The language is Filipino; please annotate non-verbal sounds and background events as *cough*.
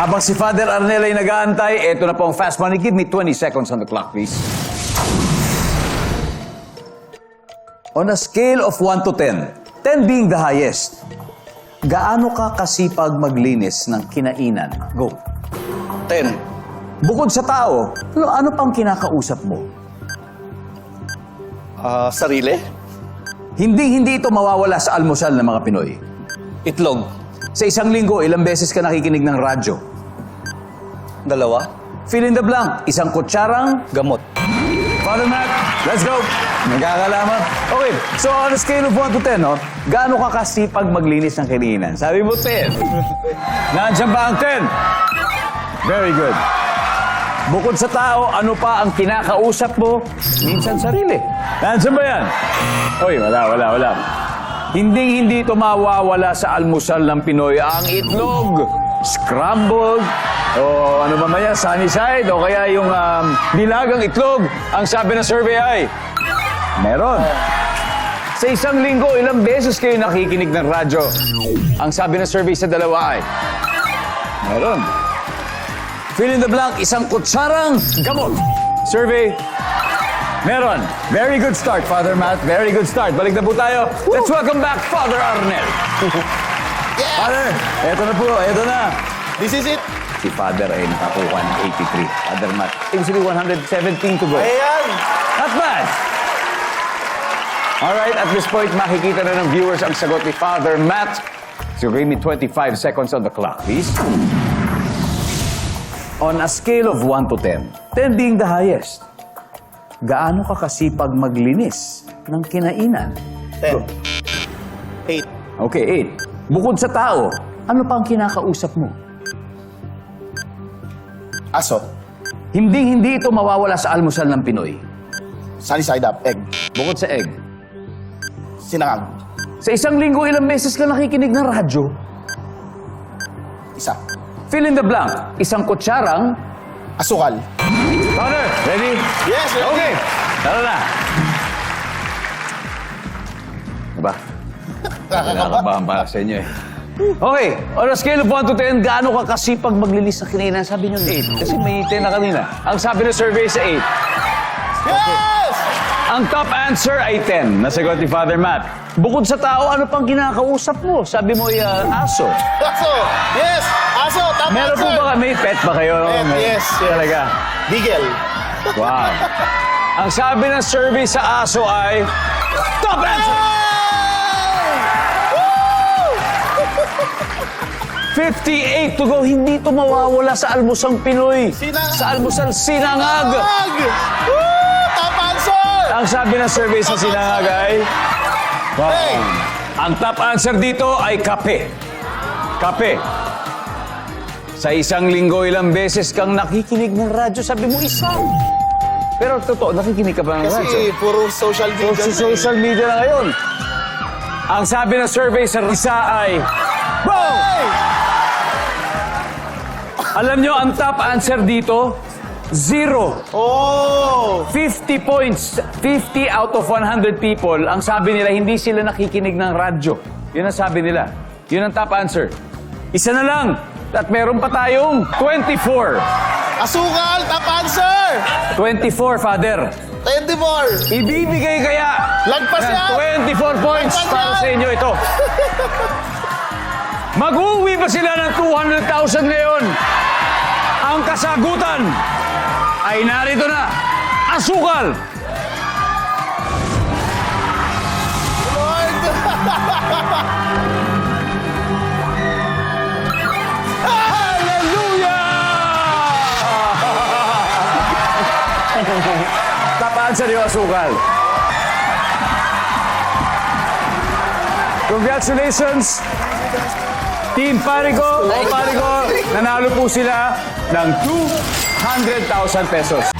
Habang si Father Arnel ay nag-aantay, eto na po ang Fast Money. Give me 20 seconds on the clock, please. On a scale of 1 to 10, 10 being the highest, gaano ka kasipag maglinis ng kinainan? Go. 10. Bukod sa tao, ano, ano pang kinakausap mo? Ah, sarili? Hindi hindi ito mawawala sa almusal ng mga Pinoy. Itlog? Sa isang linggo, ilang beses ka nakikinig ng radyo? Dalawa? Fill in the blank, isang kutsarang Gamot? Father Matt, let's go! Nagkakalaman. Okay, so on a scale of 1 to 10, no, gaano ka kasipag maglinis ng kininan? Sabi mo 10. *laughs* Nandiyan ba ang 10? Very good. Bukod sa tao, ano pa ang kinakausap mo? Minsan sarili. Nandiyan ba yan? Uy, wala, wala, wala. Hindi, hindi ito mawawala sa almusal ng Pinoy. Ang itlog, scrambled, o ano ba maya, sunny side, o kaya yung um, nilagang itlog. Ang sabi ng survey ay, meron. Sa isang linggo, ilang beses kayo nakikinig ng radyo? Ang sabi ng survey sa dalawa ay, meron. Fill in the blank, isang kutsarang gamot. Survey, meron. Very good start, Father Matt. Very good start. Balik na po tayo. Let's welcome back Father Arnel. *laughs* Father, eto na po, eto na. This is it? Si Father ay nakakuha ng 83. Father Matt, sabihin 117 to go. Ayan! Not bad. Alright, at this point, makikita na ng viewers ang sagot ni Father Matt. So give me 25 seconds on the clock, please. On a scale of 1 to 10, 10 being the highest, gaano ka kasipag maglinis ng kinainan? 10. 8. Okay, 8. Bukod sa tao, ano pang kinakausap mo? Aso. Hindi hindi ito mawawala sa almusal ng Pinoy. Sunny side up. Egg. Bukod sa egg. Sinangag. Sa isang linggo, ilang beses ka nakikinig ng radyo? Isa. Fill in the blank. Isang kutsarang... Asukal. Father, ready? Yes, ready. Okay. Tara na. Diba? Nakakabahan para sa inyo eh. Okay, on a scale of 1 to 10, gaano ka kasipag maglilis sa kinainan? Sabi niyo 8. Kasi may 10 na kanina. Ang sabi ng survey sa 8. Yes! Ang top answer ay 10. Nasagot ni Father Matt. Bukod sa tao, ano pang kinakausap mo? Sabi mo ay uh, aso. Aso! Yes! Aso! Tama Meron po answer. ba may pet ba kayo? Pet, May- yes, yes. Talaga. Beagle. Wow. Ang sabi ng survey sa aso ay top answer! 58 to go. Hindi ito mawawala sa almusang Pinoy. Sinangag. Sa almusal, sinangag. Sinangag! Woo! Top answer! Ang sabi ng survey sa sinangag ay... Wow. Hey! Ang top answer dito ay kape. Kape. Sa isang linggo, ilang beses kang nakikinig ng radyo. Sabi mo, isang. Pero totoo, nakikinig ka ba ng radyo? Kasi puro social media. Na eh. social media na ngayon. Ang sabi ng survey sa isa ay... Boom! Hey! Alam nyo, ang top answer dito, zero. Oh! 50 points, 50 out of 100 people, ang sabi nila, hindi sila nakikinig ng radyo. Yun ang sabi nila. Yun ang top answer. Isa na lang. At meron pa tayong 24. Asukal! Top answer! 24, Father. 24! Ibibigay kaya Lagpas ng yan! 24 points Lagpas para yan! sa inyo ito. *laughs* Mag-uwi ba sila ng 200,000 ngayon? Ang kasagutan ay narito na. Asukal! Lord! Hallelujah! Tapaan sa iyo, Asukal. Congratulations! Team Parico o Parico, nanalo po sila ng 200,000 pesos.